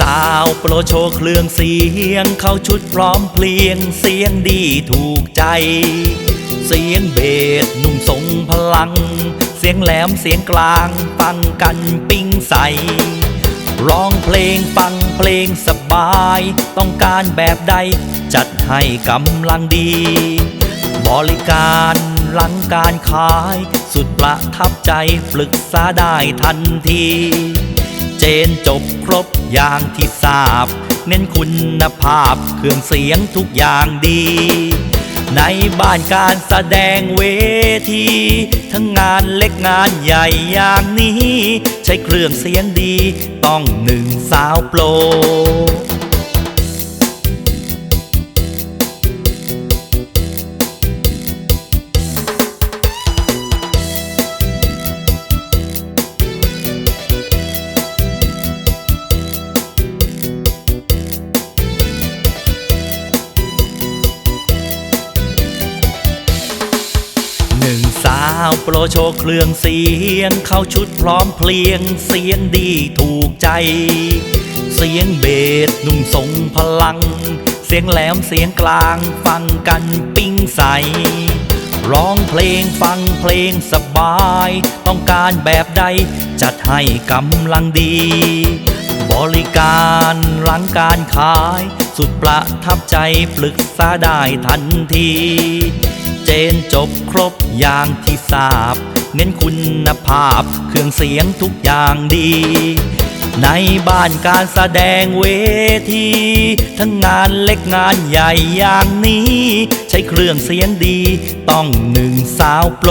สาวโปรโชว์เครื่องเสียง เข้าชุดพร้อมเพลียงเสียงดีถูกใจ เสียงเบสนุ่มทรงพลัง เสียงแหลมเสียงกลางฟังกันปิ้งใส ร้องเพลงฟังเพลงสบาย ต้องการแบบใด จัดให้กำลังดี บริการหลังการขาย สุดประทับใจปรึกษาได้ทันที เจนจบครบอย่างที่ทราบ เน้นคุณภาพเครื่องเสียงทุกอย่างดี ในบ้านการแสดงเวที ทั้งงานเล็กงานใหญ่อย่างนี้ ใช้เครื่องเสียงดี ต้องหนึ่งสาวโปราวโปรโชว์เครื่องเสียง เข้าชุดพร้อมเพลียงเสียงดีถูกใจ เสียงเบสนุ่มทรงพลัง เสียงแหลมเสียงกลางฟังกันปิ้งใส ร้องเพลงฟังเพลงสบาย ต้องการแบบใด จัดให้กำลังดี บริการหลังการขาย สุดประทับใจปรึกษาได้ทันที เจนจบครบอย่างที่ทราบ เน้นคุณภาพเครื่องเสียงทุกอย่างดี ในบ้านการแสดงเวที ทั้งงานเล็กงานใหญ่อย่างนี้ ใช้เครื่องเสียงดี ต้องหนึ่งสาวโปร